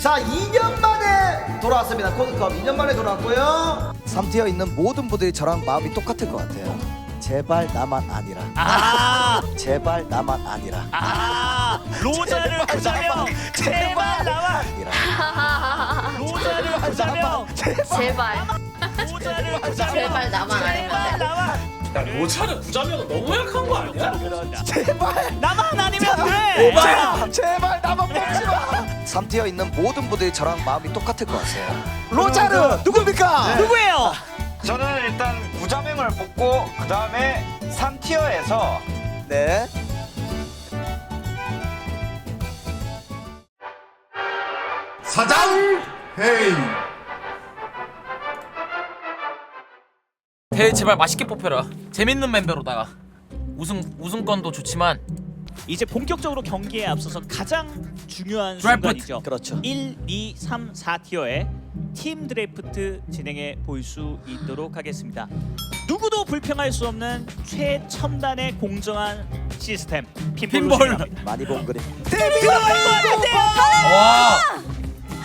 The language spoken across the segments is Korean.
자 2년 만에 돌아왔습니다. 코드컵 2년 만에 돌아왔고요. 3티어 있는 모든 분들이 저랑 마음이 똑같을 것 같아요. 제발 나만 아니라. 아, 제발 나만 아니라. 아, 로자를 보자면 제발 나와. 아니라. 로자를 보자면 제발 로자를 보자면 제발 나만. 나와. 야 로차는 구자면 너무 약한 거 아니야? 제발. 나만 아니면 돼. 제발. 제발 나만 뽑지 마. 3티어 있는 모든 분들이 저랑 마음이 똑같을 것 같아요. 로자르 누굽니까? 누구예요? 저는 일단 구자명을 뽑고 그 다음에 3티어에서 네. 사장 회의 대회 제발 맛있게 뽑혀라. 재밌는 멤버로다가 우승 우승권도 좋지만 이제 본격적으로 경기에 앞서서 가장 중요한 드래프트. 순간이죠. 그렇죠 1, 2, 3, 4티어의 팀 드래프트 진행해 볼 수 있도록 하겠습니다. 누구도 불평할 수 없는 최첨단의 공정한 시스템 핀볼로 핀볼. 진행합니다. 많이 본 그림 와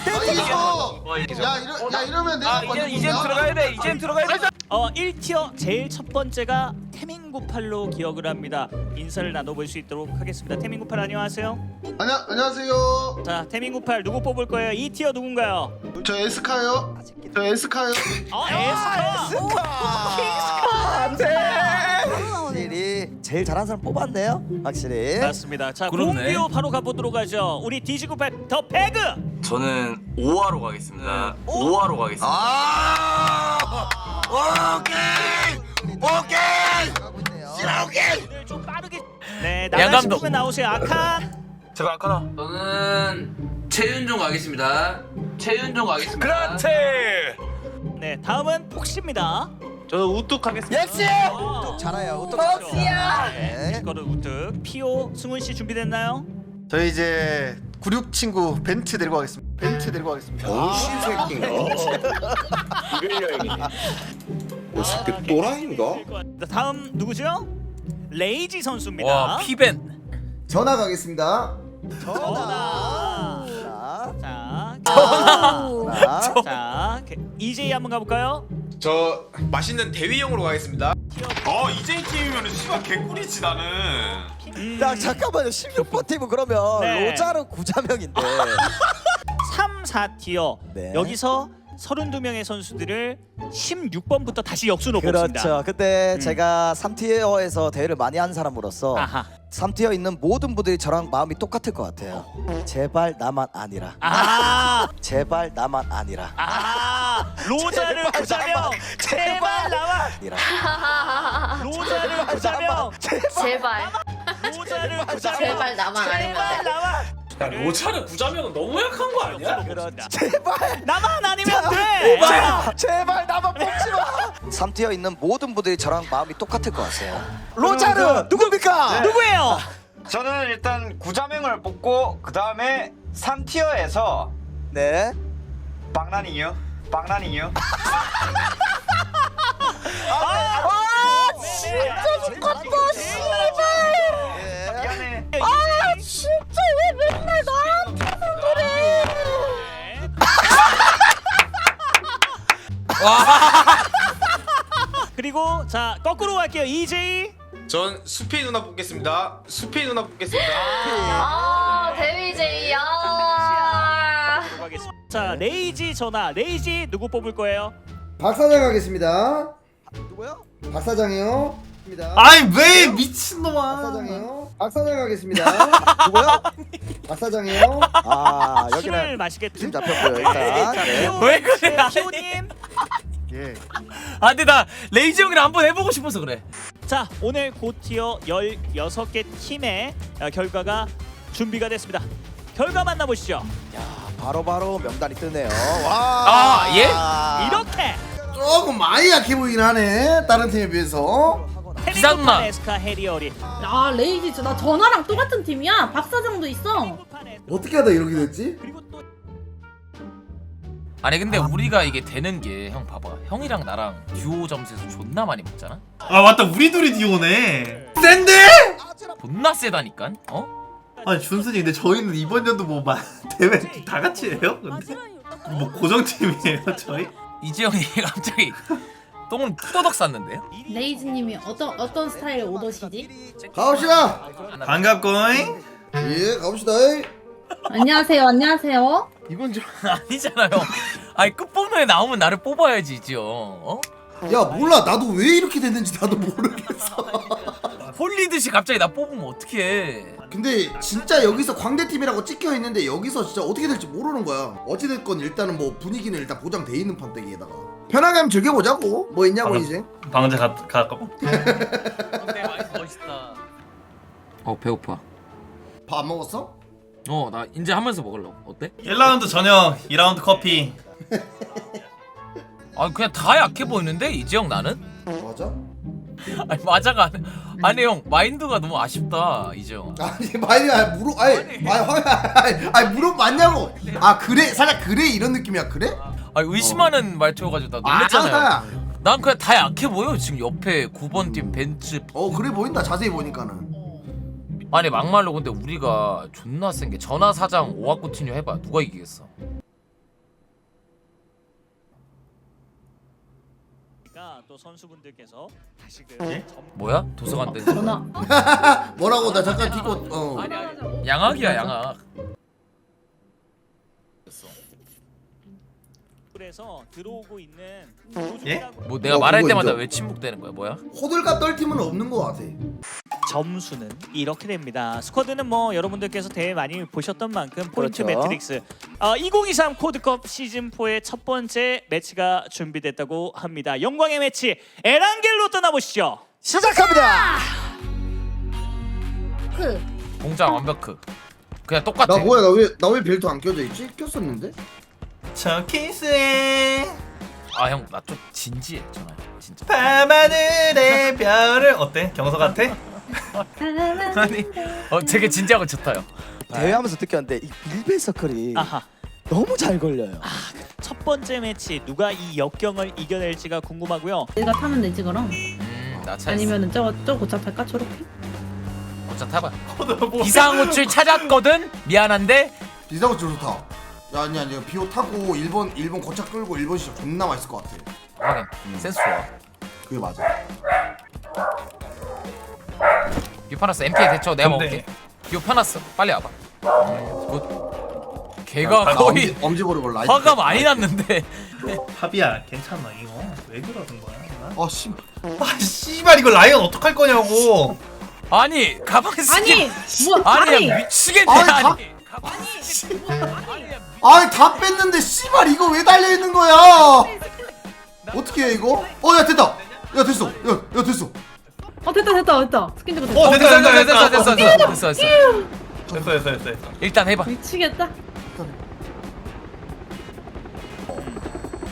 이거 야 이러 야 이러면 내가 먼저 이젠 본다. 들어가야 돼 이젠 들어가야 돼 어 1티어 제일 첫 번째가 태민구팔로 기억을 합니다. 인사를 나눠볼 수 있도록 하겠습니다. 태민구팔 안녕하세요. 안녕 안녕하세요 자 태민구팔 누구 뽑을 거예요? 2티어 누군가요? 저 에스카요 저 에스카요 어 에스카. 확실히 제일 잘하는 사람 뽑았네요 확실히 맞습니다. 자 그렇네. 공비오 바로 가보도록 하죠. 우리 디지구팔 더 배그. 저는 5화로 가겠습니다. 5화로 가겠습니다. 아 오케이 오케이 오늘 좀 빠르게. 네양 나가 감독. 싶으면 나오세요. 아칸. 제가 아까나 저는 최윤종 가겠습니다. 최윤종 가겠습니다. 그렇지 네 다음은 폭시입니다. 저는 우뚝 하겠습니다 역시 어. 잘해요 폭시야. 네. 네. 거를 우뚝. 피오 승훈 씨 준비됐나요? 저희 이제 96 친구 벤트 데리고 가겠습니다 벤트 데리고 가겠습니다 자, 다음 누구죠? 레이지 선수입니다. 와 피벤 전화 가겠습니다 전화. 자 자, 전화 자, 이제 한번 가볼까요? 저 맛있는 대위용으로 가겠습니다. 어 이제 팀이면 씨발 개꿀이지 나는. 자 잠깐만요. 16번 팀은 그러면 네. 로자르 구자명인데. 3, 4티어. 네. 여기서 32명의 선수들을 16번부터 다시 역순으로 뽑습니다. 그렇죠 근데 음. 제가 3티어에서 대회를 많이 한 사람으로서 아하. 3티어 있는 모든 분들이 저랑 마음이 똑같을 것 같아요. 제발 나만 아니라. 아, 제발 나만 아니라. 아, 로자를 보자면 제발 나와. 아니라. 로자를 보자면 제발 로자를 보자면 제발 나만 아니면 제발 돼. 나와. 야 로차는 구자면 너무 약한 거 아니야? 제발 나만 아니면 돼. 제발 제발 나만 뽑지 마 3티어 있는 모든 분들이 저랑 마음이 똑같을 것 같아요 로자르 누굽니까? 누구예요? 저는 일단 구자명을 뽑고 그 다음에 3티어에서 네 빵난이요 빵난이요 아, 진짜 죽겠다 예. 그리고 자 거꾸로 갈게요. EJ. 전 수피 누나 뽑겠습니다. 수피 누나 뽑겠습니다. 아 데뷔제이야 자 레이지 전화. 레이지 누구 뽑을 거예요? 박 사장 가겠습니다. 누구요? 박 사장이요. 입니다. 아이 왜 미친놈아 박사장이요. 박 사장 가겠습니다. 누구요? 박 사장이요. 아 술을 여기는 마시겠죠. 팀 잡혔고요 일단 네. 왜 그래? 피오님. 예 아 근데 나 레이지 형이랑 한번 해보고 싶어서 그래. 자 오늘 고티어 16개 팀의 어, 결과가 준비가 됐습니다. 결과 만나보시죠. 바로바로 명단이 뜨네요 와 아, 예? 이렇게 조금 많이 약해 보이긴 하네 다른 팀에 비해서 비상마. 테미노판 에스카 해리어리. 아 레이지 나 전화랑 똑같은 팀이야 박 사장도 있어 어떻게 하다 이렇게 됐지? 그리고 또 아니 근데 우리가 이게 되는 게 형 봐봐. 형이랑 나랑 듀오 점수에서 존나 많이 먹잖아. 아 맞다 우리 둘이 디오네 센데? 존나 세다니까. 어? 아니 준순이 근데 저희는 이번 연도 뭐 마, 대회 다 같이 해요? 근데 뭐 고정팀이에요 저희? 이재영이 갑자기 똥을 푸더덕 쌌는데요? 레이즈님이 어떤 어떤 스타일 오더시지? 가봅시다. 반갑고잉 예, 가봅시다. 안녕하세요, 안녕하세요. 이건 좀. 아니잖아요. 아니 끝번호에 나오면 나를 뽑아야지 이재영. 어? 야 몰라. 나도 왜 이렇게 됐는지 나도 모르겠어. 홀리듯이 갑자기 나 뽑으면 어떡해. 근데 진짜 여기서 광대팀이라고 찍혀 있는데 여기서 진짜 어떻게 될지 모르는 거야. 어찌 됐건 일단은 뭐 분위기는 일단 보장돼 있는 판때기에다가 편하게 한번 즐겨보자고. 뭐 있냐고 이제. 방제 가, 갈까 봐 근데 멋있다. 어 배고파. 밥 안 먹었어? 어 나 이제 하면서 먹으려고. 어때? 1라운드 저녁 2라운드 커피 아 그냥 다 약해 보이는데 이재영 나는? 맞아? 아니 맞아가 아니, 아니 형 마인드가 너무 아쉽다 이재영. 아니 많이 아 무릎 아니 아니 아니, 아니 무릎 맞냐고. 아 그래 살짝 그래 이런 느낌이야 그래? 아니 의심하는 말투여가지고 나 놀랬잖아요. 아, 난 그냥 다 약해 보여 지금 옆에 9번 팀 벤츠. 어 그래 보인다 자세히 보니까는. 아니 막말로 근데 우리가 존나 센 게 전화 사장 오아쿠티뉴 해봐 누가 이기겠어? 그러니까 또 선수분들께서 다시금 예? 점- 뭐야 도서관 된 전화. 뭐라고 나 잠깐 뒤고 어. 양악이야 양악. 에서 들어오고 있는 예? 뭐 내가 어, 말할 그거 때마다 인정. 왜 침묵되는 거야 뭐야? 호들갑 떨 팀은 없는 것 같아. 점수는 이렇게 됩니다. 스쿼드는 뭐 여러분들께서 대회 많이 보셨던 만큼 포인트 그렇죠. 매트릭스 어, 2023 코드컵 시즌 4의 첫 번째 매치가 준비됐다고 합니다. 영광의 매치 에란겔로 떠나보시죠. 시작합니다. 크. 공장 완벽크. 그냥 똑같아. 나 뭐야 나 왜 나 왜 벨트 안 껴져 있지? 꼈었는데? 저 키스해 아형 나 좀 진지해 전화. 진짜. 밤하늘의 별을 어때? 경서 같아? 아니 어 되게 진지하고 좋다요. 대회하면서 느꼈는데 이 밀배 서클이 아하. 너무 잘 걸려요. 첫 번째 매치 누가 이 역경을 이겨낼지가 궁금하고요. 내가 타면 되지 그럼. 음나 차. 아니면은 저거 저 고차 탈까 초록색? 어차 타봐. 비상호출 찾았거든. 미안한데 비상호 줄 좋다. 야 아니 아니 비오 타고 일본 일본 거차 끌고 일본 시작 존나 맛있을 것 같아. 확인. 센스 좋아. 그게 맞아. 비파났어. MP에 대처 내가 근데- 먹을게. 파났어. 빨리 와봐. 음, 굿. 걔가 나 거의 엄지, 엄지 보르고 라이트. 화가 많이 났는데. 파비야 괜찮아 이거 왜 그러는 거야? 아 씨. 아 씨발 이거 라이언 어떡할 거냐고 아니 가방에 아니 쓰기 뭐 아니 아니 미치겠네 아니, 아니, 가- 가방에 아니 다 뺐는데 씨발 이거 왜 달려 있는 거야? 어떻게 해 이거? 어 야 됐다. 야 됐어. 야, 야 됐어. 어 됐다 됐다 됐다 스킨 찍고 됐다. 어, 됐다, 됐다, 됐어 됐어 됐다. 됐어 됐어 됐어 됐어 됐어 됐어 됐어 일단 해봐 미치겠다.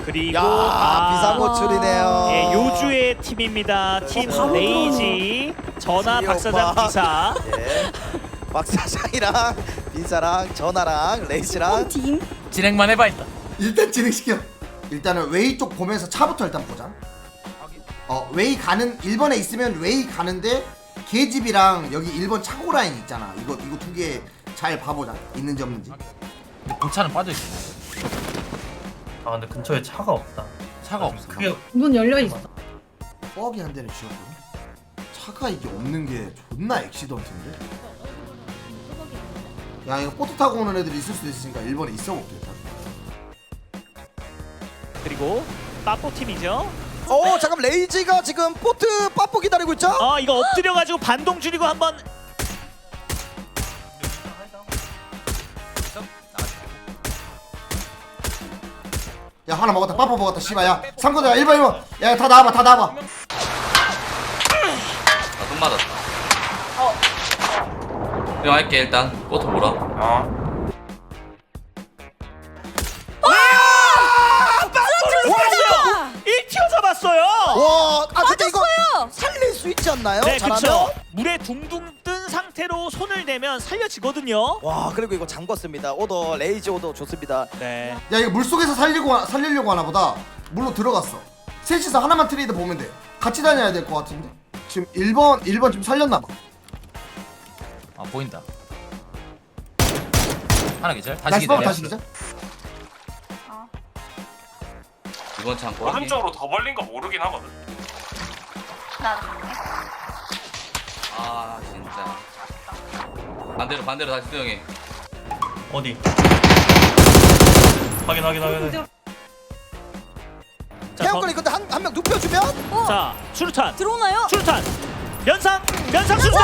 그리고 야 아, 비상 호출이네요. 예, 요주의 팀입니다. 팀 레이지 전화 시리 박사장 오빠. 기사 예. 박사장이랑 빈사랑 전화랑 레이스랑 진행만 해봐 일단 일단 진행시켜. 일단은 웨이 쪽 보면서 차부터 일단 보자. 어 웨이 가는 1번에 있으면 웨이 가는데 계집이랑 여기 1번 차고 라인 있잖아. 이거 이거 두 개 잘 봐보자. 있는지 없는지. 공차는 빠져있어 아 근데 근처에 차가 없다 차가 없어 그게 문 열려 있어. 뻑이 한 대는 쥐었고 차가 이게 없는 게 존나 액시던트인데. 야 이거 보트 타고 오는 애들이 있을 수도 있으니까 1번에 있어 볼게 일단. 그리고 빠뽀 팀이죠. 어 잠깐 레이지가 지금 포트 빠뽀 기다리고 있죠? 어 이거 엎드려가지고 반동 줄이고 한번. 야 하나 먹었다. 빠빠 먹었다 씨발. 야 상거자 1번 1번. 야다 나와봐 다 나와봐. 아똥 맞았다. 이거 할게 일단. 포토 몰아. 어 1티어 있지 않나요? 네 잘하면? 그렇죠. 물에 둥둥 뜬 상태로 손을 대면 살려지거든요. 와 그리고 이거 잠궜습니다. 오더 레이지 오더 좋습니다. 네. 야 이거 물속에서 살리고 하- 살리려고 하나 보다 물로 들어갔어 셋이서 하나만 트레이드 보면 돼 같이 다녀야 될 것 같은데 지금 1번 1번 지금 살렸나 봐 아 보인다 하나 계절. 다시 기다려. 봐 다시 기자 이번 창고 확인. 오른쪽으로 더 벌린 거 모르긴 하거든. 아 진짜. 반대로 반대로 다시 수영해. 어디? 확인 확인 확인. 자, 태양권이 근데 한한 명 눕혀주면 전- 자 수류탄 들어오나요? 수류탄 면상 면상 수류탄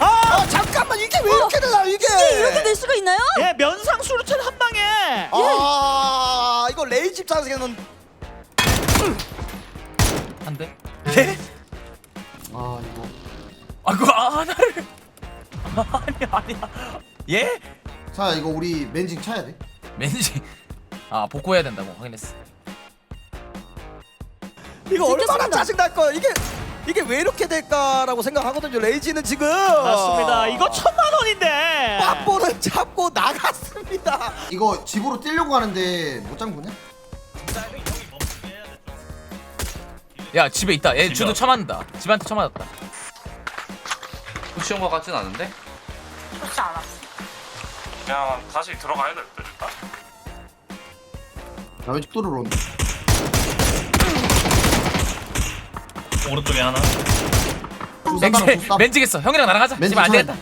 아 잠깐만 이게 왜 이렇게 되나 이게 이게 이렇게 될 수가 있나요? 예 면상 수류탄 한 방에 아 이거 레이지 입장에 한 대. 예? 아 이거 아 그거 아, 하나를. 아니 아니야. 예? 자 이거 우리 맨징 차야 돼 왠지. 아 복구해야 된다고 확인했어. 이거 얼마나 들켰습니다. 짜증 날 거야 이게 이게 왜 이렇게 될까라고 생각하거든요 레이지는 지금 맞습니다 이거 천만 원인데 빠뽀를 잡고 나갔습니다 이거 집으로 뛰려고 하는데 못 잠그냐? 야 집에 있다. 얘 주도 쳐맞는다. 집한테 쳐맞았다. 푸시온 것 같진 않은데? 그냥 다시 들어가야 될 듯. 일단. 나 왼쪽 뚫으러 온다 오른쪽에 하나. 맹지 조사 맨지겠어. 형이랑 나랑 하자. 집안 되겠다.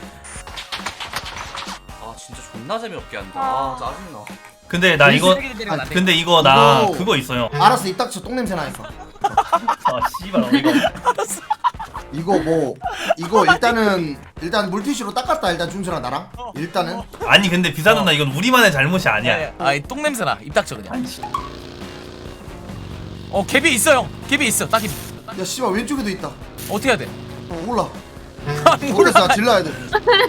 아 진짜 존나 재미없게 한다. 아 짜증나. 근데 나 이거 아, 근데 이거 나 이거- 그거 있어요. 알았어 입 닥쳐 똥냄새 나니까 아 씨발 어이가 없네. 이거 뭐 이거 일단은 일단 물티슈로 닦았다 일단 준수랑 나랑 일단은 아니 근데 비사 누나 이건 우리만의 잘못이 아니야. 아이 똥 냄새나. 입 닥쳐 그냥. 어 갭이 있어 형. 갭이 있어. 딱히 야 씨발 왼쪽에도 있다 어떻게 해야 돼? 어, 몰라 아니. 모르겠어 나 질러야 돼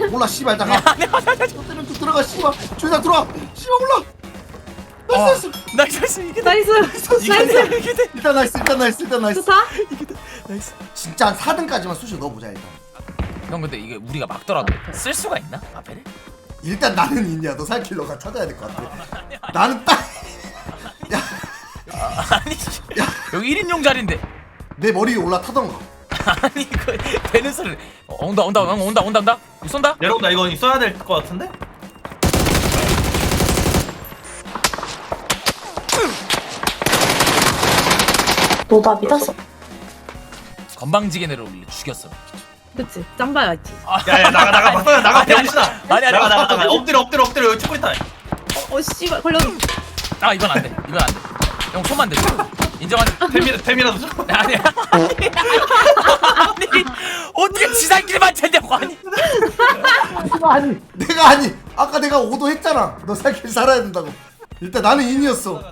몰라 씨발 일단 가 아니 아니 아니. 들어가 씨발 준수랑 들어와 씨발 몰라 어, 나이스. 나이스 나이스. 이게 나이스. 이게 나이스. 돼 이게 돼. 일단 나이스 일단 나이스 일단 나이스. 좋다. 진짜 한 4등까지만 쑤셔 넣어보자 일단. 형 근데 이게 우리가 막더라도 쓸 수가 있나? 앞에를? 일단 나는 있냐? 너 살킬러가 찾아야 될 것 같아. 나는 딱 야, 아니 여기 1인용 자리인데. 내 머리 올라타던가. 아니 그 되는 소리를. 어, 온다 온다 형 온다 온다 온다. 이거 쏜다? 여러분 나 이거 써야 될 것 같은데? 너나 믿었어. 건방지게내를 올려 죽였어 그치 짬바야지 야야 나가 나가 박사야 나가 병신아. 아니, 아니, 나가 나가. 나가 엎드려 엎드려 엎드려 여기 찍고 있다. 어 씨발 걸려 아 이건 안돼 이건 안돼 형 손만 대 인정하지? 템이라 템이라도 줘. 아니야 아니 아니 어떻게 지살끼리만 쳤냐고 아니 아니 내가 아니 아까 내가 오도 했잖아 너 살길 살아야 된다고 일단 나는 인이었어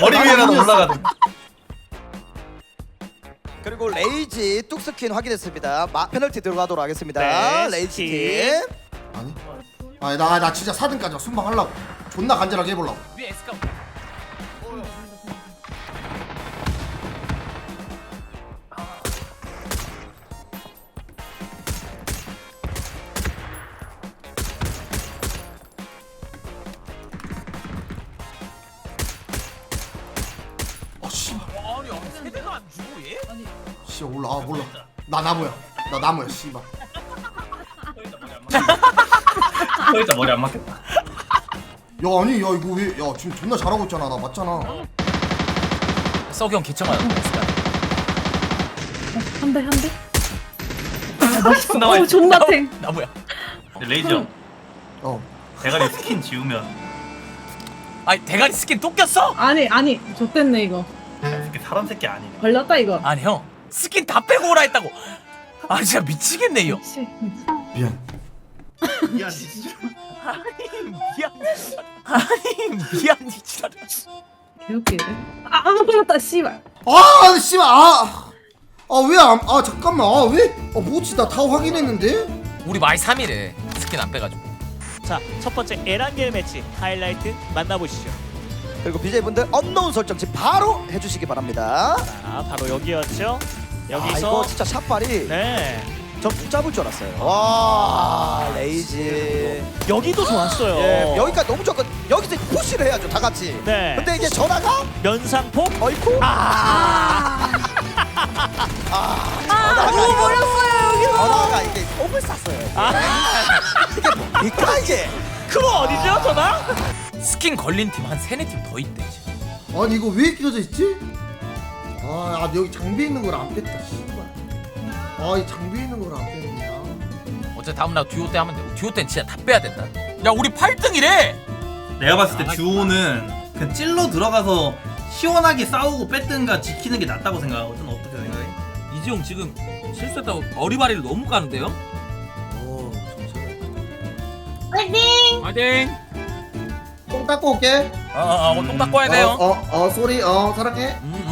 머리 위에라도. 올라가든. 그리고 레이지 뚝스킨 확인했습니다. 마, 페널티 들어가도록 하겠습니다. 네, 레이지 스킨. 팀. 아니. 아니 나, 나 진짜 4등까지 순방하려고. 존나 간절하게 해보려고. 위에 에스카 어 씨발 몰라 아 몰라. 나 나무야. 나 나무야 씨발. 거기다 머리 안 맞겠다. 야 아니 야 이거 왜 야 지금 존나 잘하고 있잖아. 나 맞잖아. 썩이 형 에스카 한대 한대? 나와 어 있어. 존나 탱. 나무야. 레이지 형 어. 대가리 스킨 지우면. 아니 대가리 스킨 또 꼈어? 아니 아니 좋댔네 이거. 이게 사람 새끼 아니네. 걸렸다 이거. 아니 형 스킨 다 빼고 오라 했다고. 아 진짜 미치겠네 이 형. 씨 미안. 미안. 아니 미안 이 지랄 개웃기네. 아, 아 걸렸다 씨발. 아 씨발. 아아왜안아 잠깐만. 아왜아 뭐지? 나 다 확인했는데? 우리 마이 3일에 스킨 안 빼가지고. 자 첫 번째 에란겔 매치 하이라이트 만나보시죠. 그리고 BJ분들 언노운 설정 지 바로 해주시기 바랍니다. 자 바로 여기였죠 아, 여기서 이거 진짜 샷발이 네. 전 붙잡을 줄 알았어요. 와 레이지. 여기도 좋았어요. 예, 여기까지 너무 좋았고 여기서 푸시를 해야죠 다 같이. 네. 근데 이게 전화가 면상폭 어이쿠? 아. 아, 누워 버렸어요 여기서. 전화가 이게 똥을 쌌어요. 이게 뭡니까 이게? 그거 어디죠 전화? 스킨 걸린 팀 한 세네 팀 더 있대 지금. 아니 이거 왜 끼워져 있지? 아, 아 여기 장비에 있는 걸 안 뺐다 씨발 아이 장비에 있는 걸 안 뺐네 아. 어차피 다음날 듀오 때 하면 돼. 듀오 때는 진짜 다 빼야 된다. 야 우리 8등이래. 내가 봤을 때 듀오는 그냥 찔러 들어가서 시원하게 싸우고 뺐든가 지키는 게 낫다고 생각하거든 어떻게 생각해? 이지용 지금 실수했다고 어리바리를 너무 까는데요? 오 화이팅! 화이팅. 똥 닦고 올게 어어 어, 똥 닦고 와야 돼요. 어어 어, 쏘리 어 사랑해 음, 어.